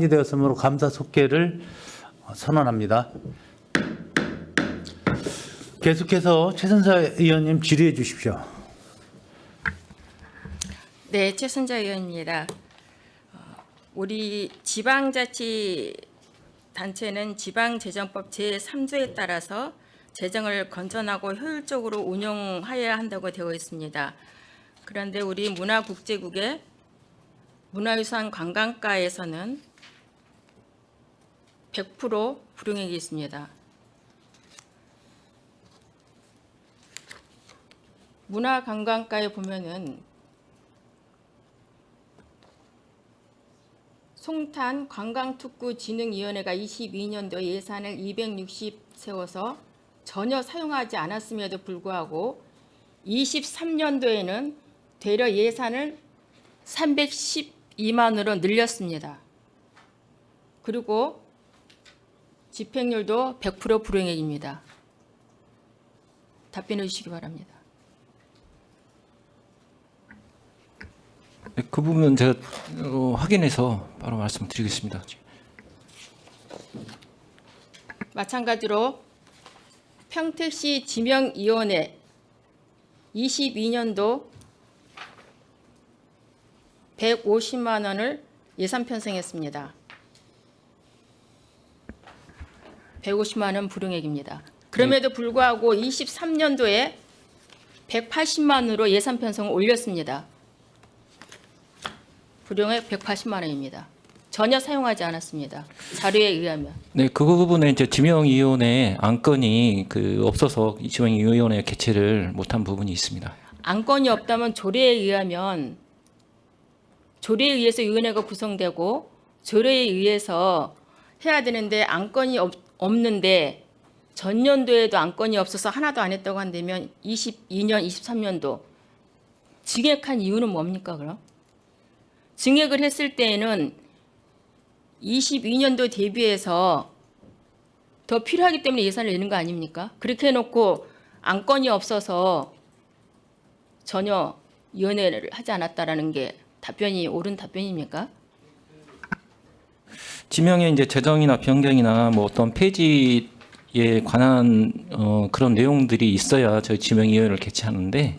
되었으므로 감사 속개를 선언합니다. 계속해서 최선사 의원님 질의해 주십시오. 네, 최선자 의원입니다. 어, 우리 지방자치 단체는 지방재정법 제3조에 따라서 재정을 건전하고 효율적으로 운용하여야 한다고 되어 있습니다. 그런데 우리 문화국제국의 문화유산 관광가에서는 100% 불용액이 있습니다. 문화관광가에 보면은 송탄 관광특구진흥위원회가 22년도 예산을 260 세워서 전혀 사용하지 않았음에도 불구하고 23년도에는 되려 예산을 312만으로 늘렸습니다. 그리고 집행률도 100% 불용액입니다. 답변해 주시기 바랍니다. 네, 그 부분은 제가 어, 확인해서 바로 말씀드리겠습니다. 마찬가지로 평택시 지명위원회 22년도 150만 원을 예산 편성했습니다. 150만 원 불용액입니다. 그럼에도 불구하고 23년도에 180만으로 예산 편성을 올렸습니다. 불용액 180만 원입니다. 전혀 사용하지 않았습니다. 자료에 의하면. 네, 그 부분에 이제 지명위원회 안건이 그 없어서 이 지명위원회 개최를 못한 부분이 있습니다. 안건이 없다면 조례에 의하면 조례에 의해서 위원회가 구성되고 조례에 의해서 해야 되는데 안건이 없, 없는데 전년도에도 안건이 없어서 하나도 안 했다고 한다면 22년, 23년도 증액한 이유는 뭡니까 그럼? 증액을 했을 때에는 22년도 대비해서 더 필요하기 때문에 예산을 내는 거 아닙니까? 그렇게 해놓고 안건이 없어서 전혀 위원회를 하지 않았다라는 게 답변이 옳은 답변입니까? 지명의 이제 재정이나 변경이나 뭐 어떤 폐지에 관한 어, 그런 내용들이 있어야 저희 지명위원회를 개최하는데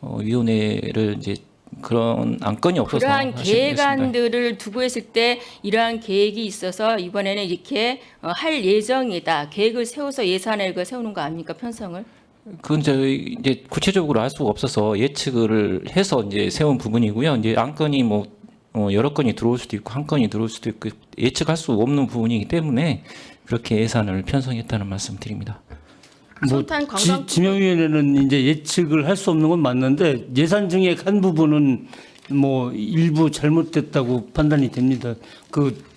어, 위원회를 이제 그런 안건이 없어서 그러한. 계획안들을 두고 했을 때 이러한 계획이 있어서 이번에는 이렇게 어, 할 예정이다. 계획을 세워서 예산을 세우는 거 아닙니까 편성을? 그건 저희 이제 구체적으로 알 수가 없어서 예측을 해서 이제 세운 부분이고요. 이제 안건이 뭐 어, 여러 건이 들어올 수도 있고 한 건이 들어올 수도 있고 예측할 수 없는 부분이기 때문에 그렇게 예산을 편성했다는 말씀 드립니다. 뭐 송탄 지, 관광 지 명위원회는 이제 예측을 할 수 없는 건 맞는데 예산 증액 한 부분은 뭐 일부 잘못됐다고 판단이 됩니다. 그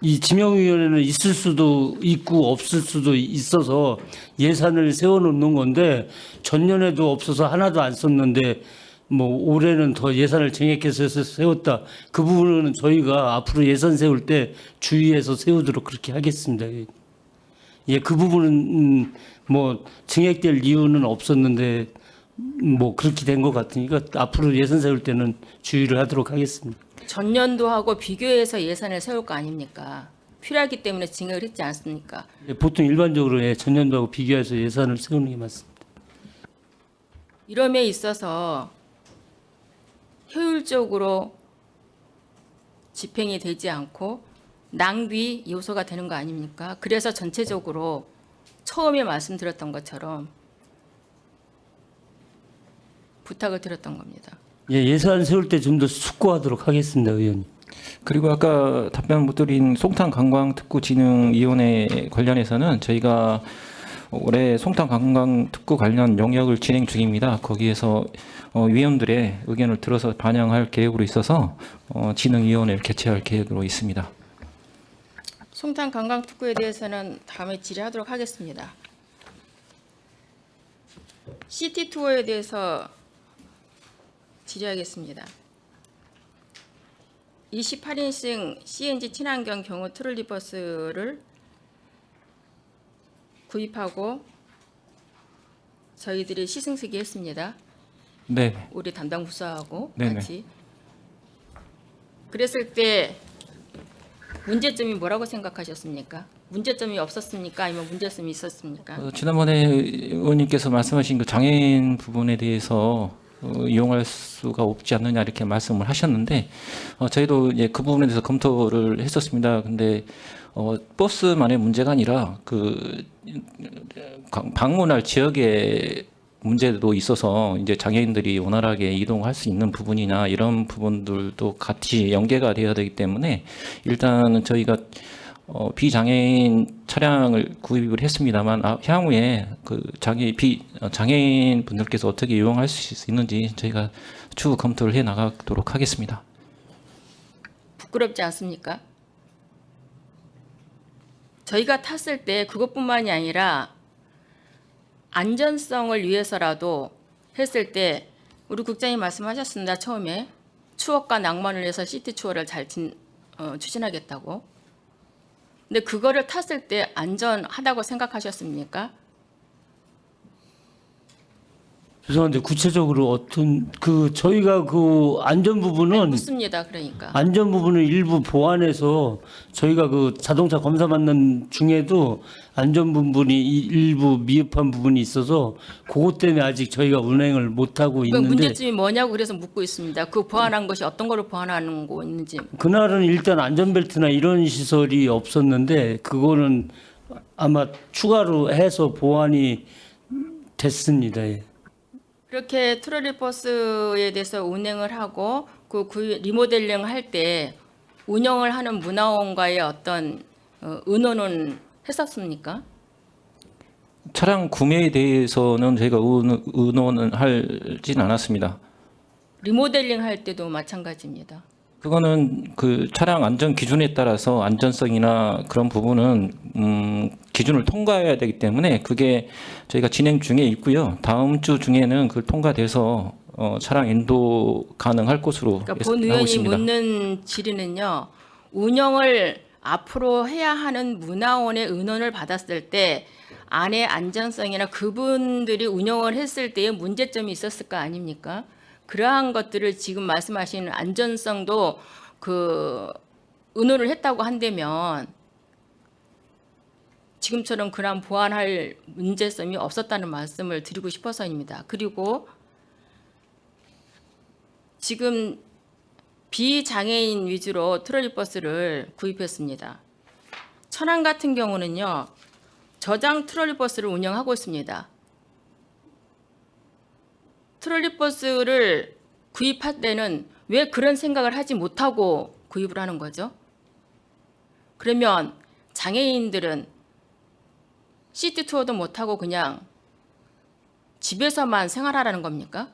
이 지명위원회는 있을 수도 있고 없을 수도 있어서 예산을 세워놓는 건데 전년에도 없어서 하나도 안 썼는데 뭐 올해는 더 예산을 증액해서 세웠다. 그 부분은 저희가 앞으로 예산 세울 때 주의해서 세우도록 그렇게 하겠습니다. 예, 그 부분은 음, 뭐 증액될 이유는 없었는데 뭐 그렇게 된 것 같으니까 앞으로 예산 세울 때는 주의를 하도록 하겠습니다. 전년도하고 비교해서 예산을 세울 거 아닙니까? 필요하기 때문에 증액을 했지 않습니까? 예, 보통 일반적으로 예, 전년도하고 비교해서 예산을 세우는 게 맞습니다. 이름에 있어서 효율적으로 집행이 되지 않고 낭비 요소가 되는 거 아닙니까? 그래서 전체적으로 처음에 말씀드렸던 것처럼 부탁을 드렸던 겁니다. 예, 예산 세울 때 좀 더 숙고하도록 하겠습니다, 의원님. 그리고 아까 답변 못 드린 송탄 관광 특구 진흥 위원회 관련해서는 저희가 올해 송탄 관광 특구 관련 용역을 진행 중입니다. 거기에서 어, 위원들의 의견을 들어서 반영할 계획으로 있어서 어, 진흥위원회를 개최할 계획으로 있습니다. 송탄 관광 특구에 대해서는 다음에 질의하도록 하겠습니다. 시티 투어에 대해서 질의하겠습니다. 28인승 CNG 친환경 경우 트롤리 버스를 구입하고 저희들이 시승식이 했습니다. 네, 우리 담당 부서하고 네네. 같이. 그랬을 때 문제점이 뭐라고 생각하셨습니까? 문제점이 없었습니까? 아니면 문제점이 있었습니까? 어, 지난번에 의원님께서 말씀하신 그 장애인 부분에 대해서 어, 이용할 수가 없지 않느냐 이렇게 말씀을 하셨는데 어, 저희도 이제 그 부분에 대해서 검토를 했었습니다. 근데 어, 버스만의 문제가 아니라 그 강- 방문할 지역의 문제도 있어서 이제 장애인들이 원활하게 이동할 수 있는 부분이나 이런 부분들도 같이 연계가 되어야 되기 때문에 일단은 저희가 어, 비장애인 차량을 구입을 했습니다만 아, 향후에 그 장애 비 어, 장애인 분들께서 어떻게 이용할 수 있는지 저희가 추후 검토를 해 나가도록 하겠습니다. 부끄럽지 않습니까? 저희가 탔을 때 그것뿐만이 아니라 안전성을 위해서라도 했을 때 우리 국장님 말씀하셨습니다. 처음에 추억과 낭만을 위해서 시티 추월을 잘 진- 어, 추진하겠다고. 근데 그거를 탔을 때 안전하다고 생각하셨습니까? 죄송한데 구체적으로 어떤 그 저희가 그 안전 부분은 묻습니다. 그러니까. 안전 부분을 일부 보완해서 저희가 그 자동차 검사 받는 중에도 안전 부분이 이- 일부 미흡한 부분이 있어서 그것 때문에 아직 저희가 운행을 못 하고 그 있는데 문제점이 뭐냐고 그래서 묻고 있습니다. 그 보완한 것이 어떤 거를 보완하는 거 있는지. 그날은 일단 안전벨트나 이런 시설이 없었는데 그거는 아마 추가로 해서 보완이 됐습니다. 예. 그렇게 트롤리 버스에 대해서 운행을 하고 그 구- 리모델링 할 때 운영을 하는 문화원과의 어떤 어, 의논은 했었습니까? 차량 구매에 대해서는 저희가 의논- 의논은 하진 않았습니다. 리모델링 할 때도 마찬가지입니다. 그거는 그 차량 안전 기준에 따라서 안전성이나 그런 부분은 음, 기준을 통과해야 되기 때문에 그게 저희가 진행 중에 있고요. 다음 주 중에는 그 통과돼서 어, 차량 인도 가능할 것으로 그러니까 예상- 본 의원이 있습니다. 묻는 질의는요. 운영을 앞으로 해야 하는 문화원의 의논을 받았을 때 안의 안전성이나 그분들이 운영을 했을 때의 문제점이 있었을 거 아닙니까? 그러한 것들을 지금 말씀하시는 안전성도 그 의논을 했다고 한다면 지금처럼 그런 보완할 문제점이 없었다는 말씀을 드리고 싶어서입니다. 그리고 지금 비장애인 위주로 트롤리 버스를 구입했습니다. 천안 같은 경우는요. 저장 트롤리 버스를 운영하고 있습니다. 트롤리 버스를 구입할 때는 왜 그런 생각을 하지 못하고 구입을 하는 거죠? 그러면 장애인들은 시티 투어도 못하고 그냥 집에서만 생활하라는 겁니까?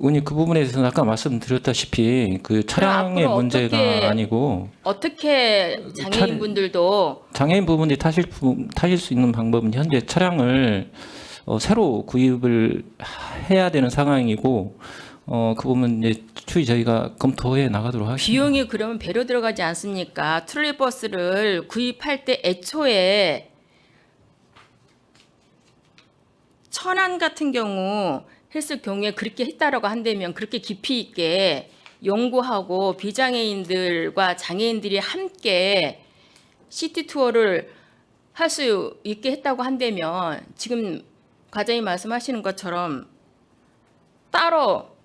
의원님 그 부분에 대해서는 아까 말씀드렸다시피 그 차량의 앞으로 문제가 어떻게 아니고 어떻게 장애인분들도 장애인 부분이 타실 부- 타실 수 있는 방법은 현재 차량을 어, 새로 구입을 해야 되는 상황이고 어, 그 부분 이제 추후 저희가 검토해 나가도록 하겠습니다. 비용이 그러면 배로 들어가지 않습니까? 트롤리버스를 구입할 때 애초에 천안 같은 경우 했을 경우에 그렇게 했다라고 한다면 그렇게 깊이 있게 연구하고 비장애인들과 장애인들이 함께 시티 투어를 할 수 있게 했다고 한다면 지금 과장님 말씀하시는 것처럼 따로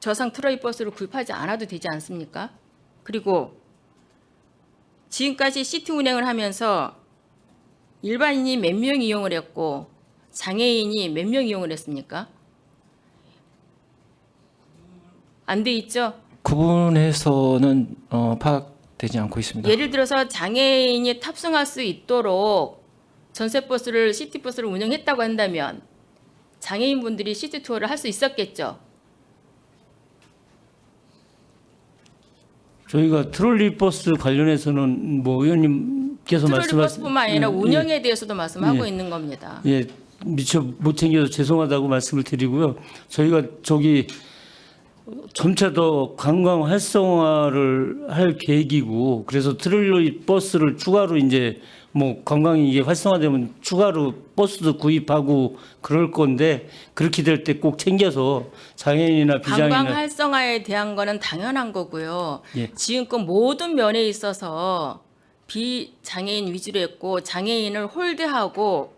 저상 트로이 버스를 구입하지 않아도 되지 않습니까? 그리고 지금까지 시티 운행을 하면서 일반인이 몇 명 이용을 했고 장애인이 몇 명 이용을 했습니까? 안 돼 있죠? 그 부분에서는 어, 파악되지 않고 있습니다. 예를 들어서 장애인이 탑승할 수 있도록 전세버스를 시티버스를 운영했다고 한다면 장애인분들이 시티 투어를 할 수 있었겠죠. 저희가 트롤리 버스 관련해서는 뭐 의원님께서 말씀하신 버스뿐만 아니라 예, 운영에 대해서도 말씀하고 예. 있는 겁니다. 예, 미처 못 챙겨서 죄송하다고 말씀을 드리고요. 저희가 저기 점차 더 관광 활성화를 할 계획이고 그래서 트롤리 버스를 추가로 이제 뭐 관광이 이게 활성화되면 추가로 버스도 구입하고 그럴 건데 그렇게 될 때 꼭 챙겨서 장애인이나 관광 비장애인이나 활성화에 대한 거는 당연한 거고요. 예. 지금껏 모든 면에 있어서 비장애인 위주로 했고 장애인을 홀대하고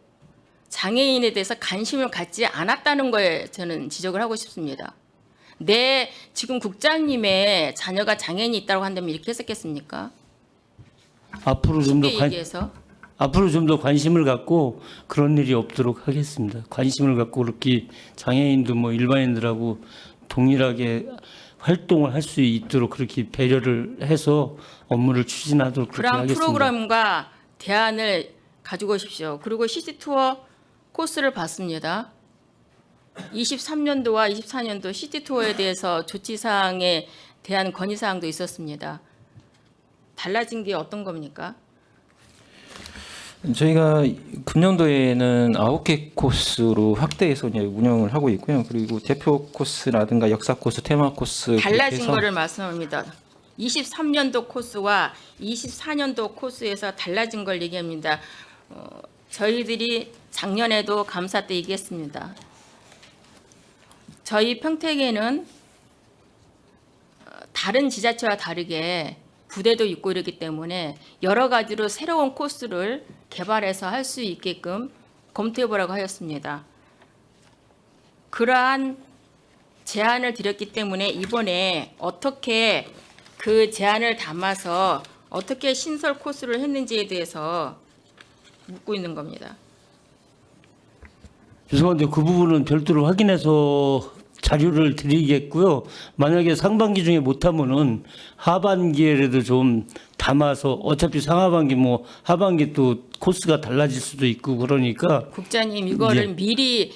장애인에 대해서 관심을 갖지 않았다는 거에 저는 지적을 하고 싶습니다. 내 지금 국장님의 자녀가 장애인이 있다고 한다면 이렇게 했었겠습니까? 앞으로 좀 더 쉽게 관, 얘기해서 앞으로 좀 더 관심을 갖고 그런 일이 없도록 하겠습니다. 관심을 갖고 그렇게 장애인도 뭐 일반인들하고 동일하게 활동을 할 수 있도록 그렇게 배려를 해서 업무를 추진하도록 그렇게 그런 하겠습니다. 프로그램과 대안을 가지고 오십시오. 그리고 시티 투어 코스를 봤습니다. 23년도와 24년도 시티 투어에 대해서 조치 사항에 대한 건의 사항도 있었습니다. 달라진 게 어떤 겁니까? 저희가 금년도에는 아홉 개 코스로 확대해서 운영을 하고 있고요. 그리고 대표 코스라든가 역사 코스, 테마 코스 달라진 거를 말씀합니다. 23년도 코스와 24년도 코스에서 달라진 걸 얘기합니다. 어, 저희들이 작년에도 감사 때 얘기했습니다. 저희 평택에는 어, 다른 지자체와 다르게 부대도 있고 이러기 때문에 여러 가지로 새로운 코스를 개발해서 할 수 있게끔 검토해 보라고 하였습니다. 그러한 제안을 드렸기 때문에 이번에 어떻게 그 제안을 담아서 어떻게 신설 코스를 했는지에 대해서 묻고 있는 겁니다. 죄송한데 그 부분은 별도로 확인해서 자료를 드리겠고요. 만약에 상반기 중에 못하면은 하반기에라도 좀 담아서 어차피 상하반기 뭐 하반기 또 코스가 달라질 수도 있고 그러니까 국장님 이거를 예. 미리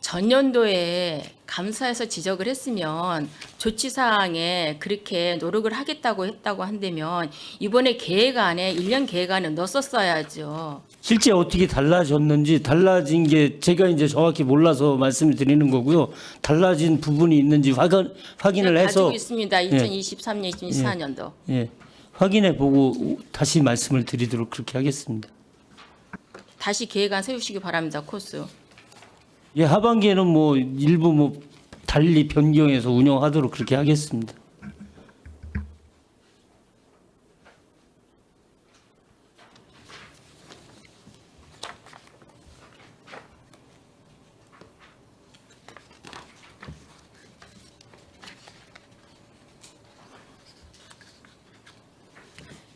전년도에 감사해서 지적을 했으면 조치 사항에 그렇게 노력을 하겠다고 했다고 한다면 이번에 계획안에 1년 계획안에 넣었어야죠. 실제 어떻게 달라졌는지 달라진 게 제가 이제 정확히 몰라서 말씀을 드리는 거고요. 달라진 부분이 있는지 확인 확인을 해서 가지고 있습니다. 2023년, 2024년도. 예, 확인해 보고 다시 말씀을 드리도록 그렇게 하겠습니다. 다시 계획안 세우시기 바랍니다. 코스. 예, 하반기에는 뭐 일부 뭐 달리 변경해서 운영하도록 그렇게 하겠습니다.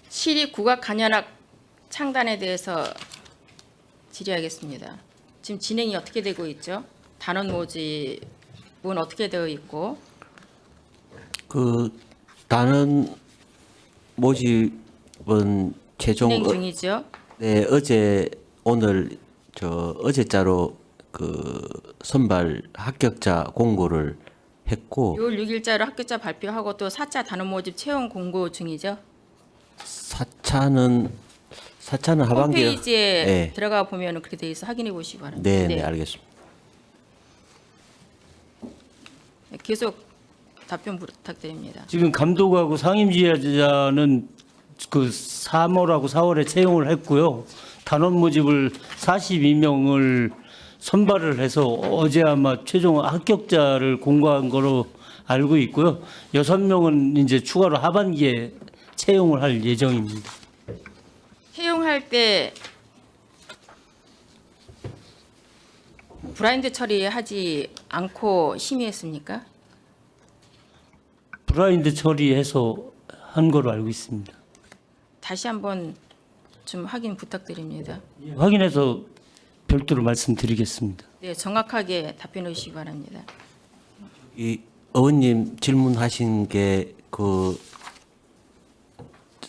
시립 국악 간현악 창단에 대해서 질의하겠습니다. 지금 진행이 어떻게 되고 있죠? 단원 모집은 어떻게 되어 있고 그 다른 모집은 최종 진행 어, 중이죠? 네, 어제 오늘 저 어제자로 그 선발 합격자 공고를 했고 6월 6일자로 합격자 발표하고 또 4차 단원 모집 채용 공고 중이죠? 사차는 사차는 하반기에 홈페이지에 네. 들어가 보면 그렇게 돼 있어 확인해 보시기 바랍니다. 네, 네, 알겠습니다. 계속 답변 부탁드립니다. 지금 감독하고 상임지휘자는 그 3월하고 4월에 채용을 했고요. 단원 모집을 42명을 선발을 해서 어제 아마 최종 합격자를 공고한 거로 알고 있고요. 6명은 이제 추가로 하반기에 채용을 할 예정입니다. 채용할 때 브라인드 처리하지 않고 심의했습니까? 브라인드 처리해서 한 거로 알고 있습니다. 다시 한번 좀 확인 부탁드립니다. 예, 확인해서 별도로 말씀드리겠습니다. 네, 정확하게 답변해 주시기 바랍니다. 이 의원님 질문하신 게 그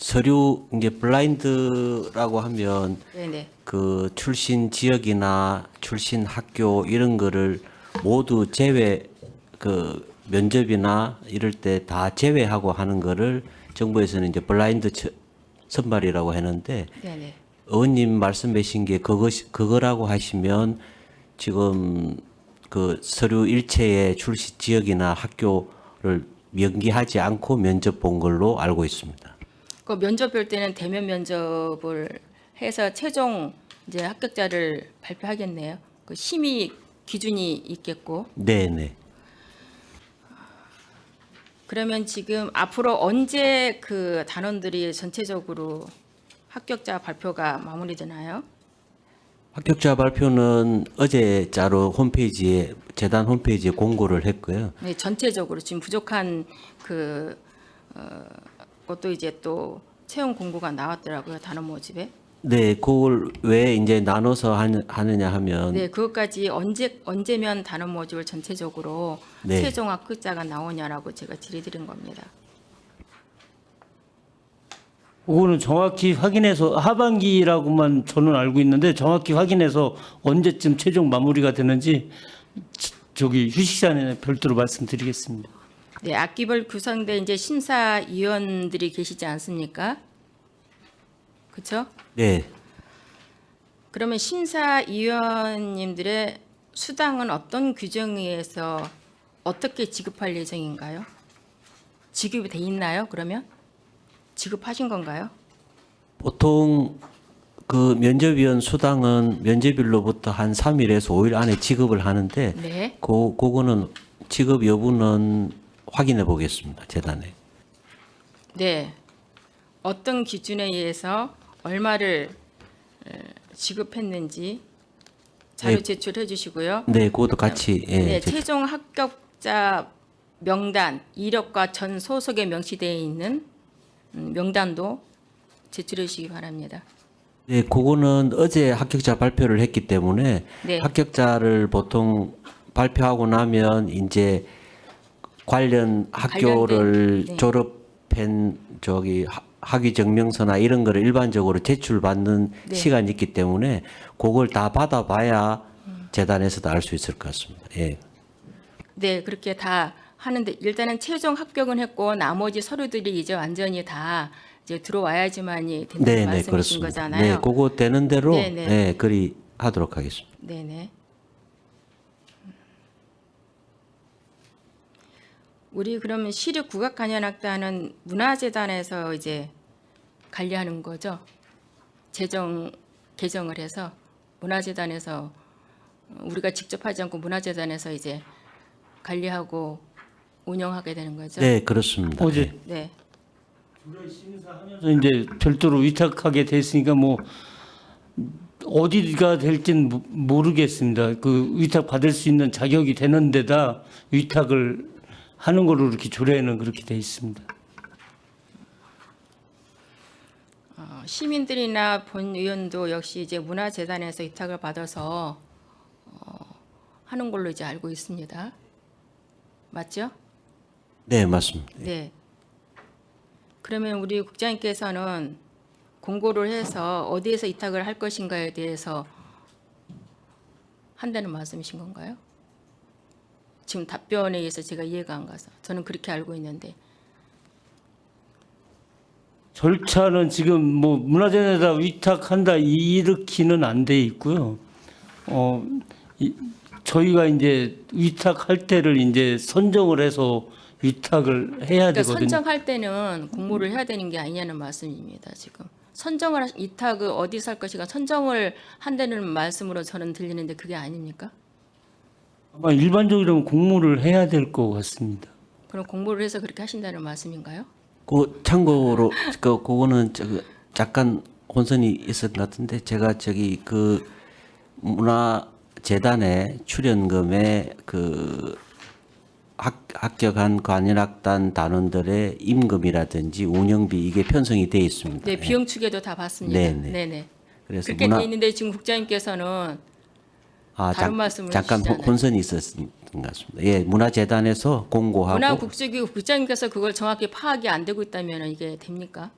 서류 이게 블라인드라고 하면 네, 네. 그 출신 지역이나 출신 학교 이런 거를 모두 제외 그 면접이나 이럴 때 다 제외하고 하는 거를 정부에서는 이제 블라인드 처- 선발이라고 하는데 네, 네. 의원님 말씀하신 게 그것이 그거라고 하시면 지금 그 서류 일체의 출시 지역이나 학교 연기하지 않고 면접 본 걸로 알고 있습니다. 그 면접 볼 때는 대면 면접을 해서 최종 이제 합격자를 발표하겠네요. 그 심의 기준이 있겠고 네, 네. 그러면 지금 앞으로 언제 그 단원들이 전체적으로 합격자 발표가 마무리되나요? 합격자 발표는 어제 자로 홈페이지에 재단 홈페이지에 공고를 했고요. 네, 전체적으로 지금 부족한 그 어, 것도 이제 또 채용 공고가 나왔더라고요 단원 모집에. 네, 그걸 왜 이제 나눠서 하느- 하느냐 하면 네, 그것까지 언제 언제면 단원 모집을 전체적으로 네. 최종 합격자가 나오냐라고 제가 질의드린 겁니다. 그거는 정확히 확인해서 하반기라고만 저는 알고 있는데 정확히 확인해서 언제쯤 최종 마무리가 되는지 지- 저기 휴식 시간에 별도로 말씀드리겠습니다. 네, 악기별 구성대 이제 심사위원들이 계시지 않습니까? 그렇죠? 네, 그러면 심사위원님들의 수당은 어떤 규정에 의해서 어떻게 지급할 예정인가요? 지급이 돼 있나요? 그러면 지급하신 건가요? 보통 그 면접위원 수당은 면접일로부터 한 3일에서 5일 안에 지급을 하는데 네. 그 그거는 지급 여부는 확인해 보겠습니다. 재단에. 네. 어떤 기준에 의해서 얼마를 에, 지급했는지 자료 네. 제출해 주시고요. 네, 그것도 같이 예, 네, 제- 최종 합격자 명단 이력과 전 소속에 명시되어 있는 음, 명단도 제출해 주시기 바랍니다. 네, 그거는 어제 합격자 발표를 했기 때문에 네. 합격자를 보통 발표하고 나면 이제 관련 학교를 관련된, 네. 졸업한 저기 하- 학위 증명서나 이런 거를 일반적으로 제출받는 네. 시간이 있기 때문에 그걸 다 받아봐야 재단에서도 알 수 있을 것 같습니다. 예. 네, 그렇게 다 하는데 일단은 최종 합격은 했고 나머지 서류들이 이제 완전히 다 이제 들어와야지만이 된다는 네, 네, 말씀이신 그렇습니다. 거잖아요. 네, 그거 되는 대로 네, 네. 예, 그리 하도록 하겠습니다. 네 네. 우리 그러면 시립 국악관현악단은 문화재단에서 이제 관리하는 거죠. 재정 개정을 해서 문화재단에서 우리가 직접 하지 않고 문화재단에서 이제 관리하고 운영하게 되는 거죠. 네, 그렇습니다. 어제 네. 그래서 이제 별도로 위탁하게 됐으니까 뭐 어디가 될지는 모- 모르겠습니다. 그 위탁 받을 수 있는 자격이 되는 데다 위탁을 하는 걸로 이렇게 조례에는 그렇게 돼 있습니다. 어, 시민들이나 본 의원도 역시 이제 문화재단에서 위탁을 받아서 어, 하는 걸로 이제 알고 있습니다. 맞죠? 네, 맞습니다. 네. 그러면 우리 국장님께서는 공고를 해서 어디에서 위탁을 할 것인가에 대해서 한다는 말씀이신 건가요? 지금 답변에 의해서 제가 이해가 안 가서 저는 그렇게 알고 있는데 절차는 지금 뭐 문화재단에다 위탁한다 일으키는 안 돼 있고요. 어 이, 저희가 이제 위탁할 때를 이제 선정을 해서 위탁을 해야 그러니까 되거든요. 선정할 때는 공모를 해야 되는 게 아니냐는 말씀입니다. 지금 선정을 하- 위탁을 어디서 할 것인가 선정을 한다는 말씀으로 저는 들리는데 그게 아닙니까? 아마 일반적으로는 공모를 해야 될 것 같습니다. 그럼 공모를 해서 그렇게 하신다는 말씀인가요? 그 참고로 그 그거는 저 잠깐 혼선이 있었던 것 같은데 제가 저기 그 문화 재단의 출연금에 그 학, 합격한 관현악단 단원들의 임금이라든지 운영비 이게 편성이 돼 있습니다. 네, 비용 추계도 다 봤습니다. 네, 네, 네. 네. 그래서 그렇게 문화 돼 있는데 지금 국장님께서는 아, 다른 잠- 말씀을 잠깐 혼- 해주시잖아요. 혼선이 있었던 것 같습니다. 예, 문화재단에서 공고하고 문화국수기 국장님께서 그걸 정확히 파악이 안 되고 있다면 이게 됩니까?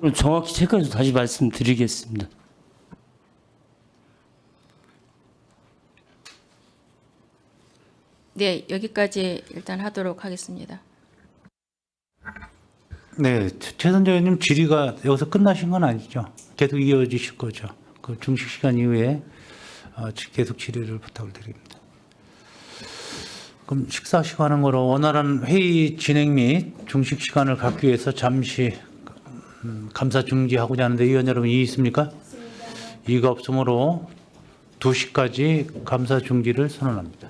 오늘 정확히 체크해서 다시 말씀드리겠습니다. 네, 여기까지 일단 하도록 하겠습니다. 네, 최선재 의원님 질의가 여기서 끝나신 건 아니죠? 계속 이어지실 거죠? 그 중식 시간 이후에 어, 계속 질의를 부탁을 드립니다. 그럼 식사 시간은 거로 원활한 회의 진행 및 중식 시간을 갖기 위해서 잠시 음, 감사 중지하고자 하는데 의원 여러분 이의 있습니까? 이의가 없으므로 2시까지 감사 중지를 선언합니다.